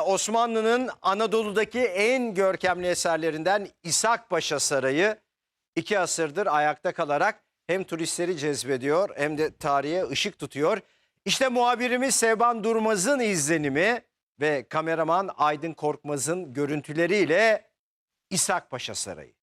Osmanlı'nın Anadolu'daki en görkemli eserlerinden İshak Paşa Sarayı iki asırdır ayakta kalarak hem turistleri cezbediyor hem de tarihe ışık tutuyor. İşte muhabirimiz Sevban Durmaz'ın izlenimi ve kameraman Aydın Korkmaz'ın görüntüleriyle İshak Paşa Sarayı.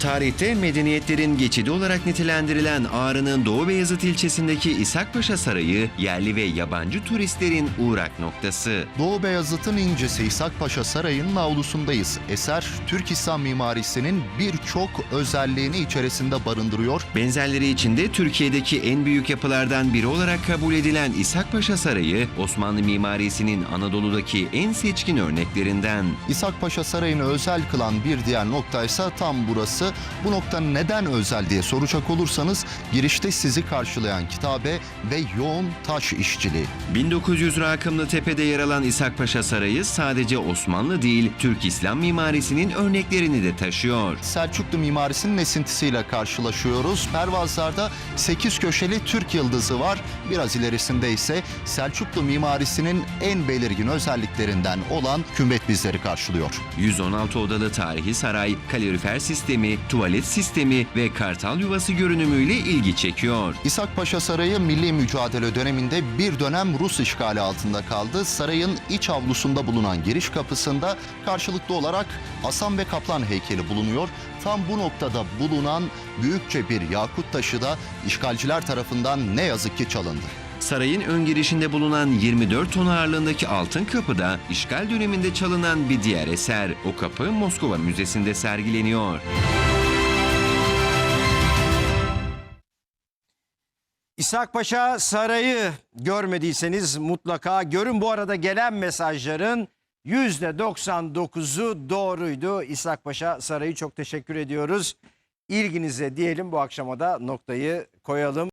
Tarihte medeniyetlerin geçidi olarak nitelendirilen Ağrı'nın Doğu Beyazıt ilçesindeki İshakpaşa Sarayı yerli ve yabancı turistlerin uğrak noktası. Doğu Beyazıt'ın incisi İshakpaşa Sarayı'nın avlusundayız. Eser, Türk İslam mimarisinin birçok özelliğini içerisinde barındırıyor. Benzerleri içinde Türkiye'deki en büyük yapılardan biri olarak kabul edilen İshakpaşa Sarayı, Osmanlı mimarisinin Anadolu'daki en seçkin örneklerinden. İshakpaşa Sarayı'nı özel kılan bir diğer nokta ise tam burası. Bu nokta neden özel diye soracak olursanız girişte sizi karşılayan kitabe ve yoğun taş işçiliği. 1900 rakımlı tepede yer alan İshakpaşa Sarayı sadece Osmanlı değil, Türk İslam mimarisinin örneklerini de taşıyor. Selçuklu mimarisinin esintisiyle karşılaşıyoruz. Pervazlarda 8 köşeli Türk yıldızı var. Biraz ilerisinde ise Selçuklu mimarisinin en belirgin özelliklerinden olan kümbet bizleri karşılıyor. 116 odalı tarihi saray, kalorifer sistemi, tuvalet sistemi ve kartal yuvası görünümüyle ilgi çekiyor. İshak Paşa Sarayı milli mücadele döneminde bir dönem Rus işgali altında kaldı. Sarayın iç avlusunda bulunan giriş kapısında karşılıklı olarak Hasan ve Kaplan heykeli bulunuyor. Tam bu noktada bulunan büyükçe bir yakut taşı da işgalciler tarafından ne yazık ki çalındı. Sarayın ön girişinde bulunan 24 ton ağırlığındaki altın kapı da işgal döneminde çalınan bir diğer eser. O kapı Moskova Müzesi'nde sergileniyor. İshak Paşa Sarayı görmediyseniz mutlaka görün. Bu arada gelen mesajların %99'u doğruydu. İshak Paşa Sarayı çok teşekkür ediyoruz. İlginize diyelim bu akşama da noktayı koyalım.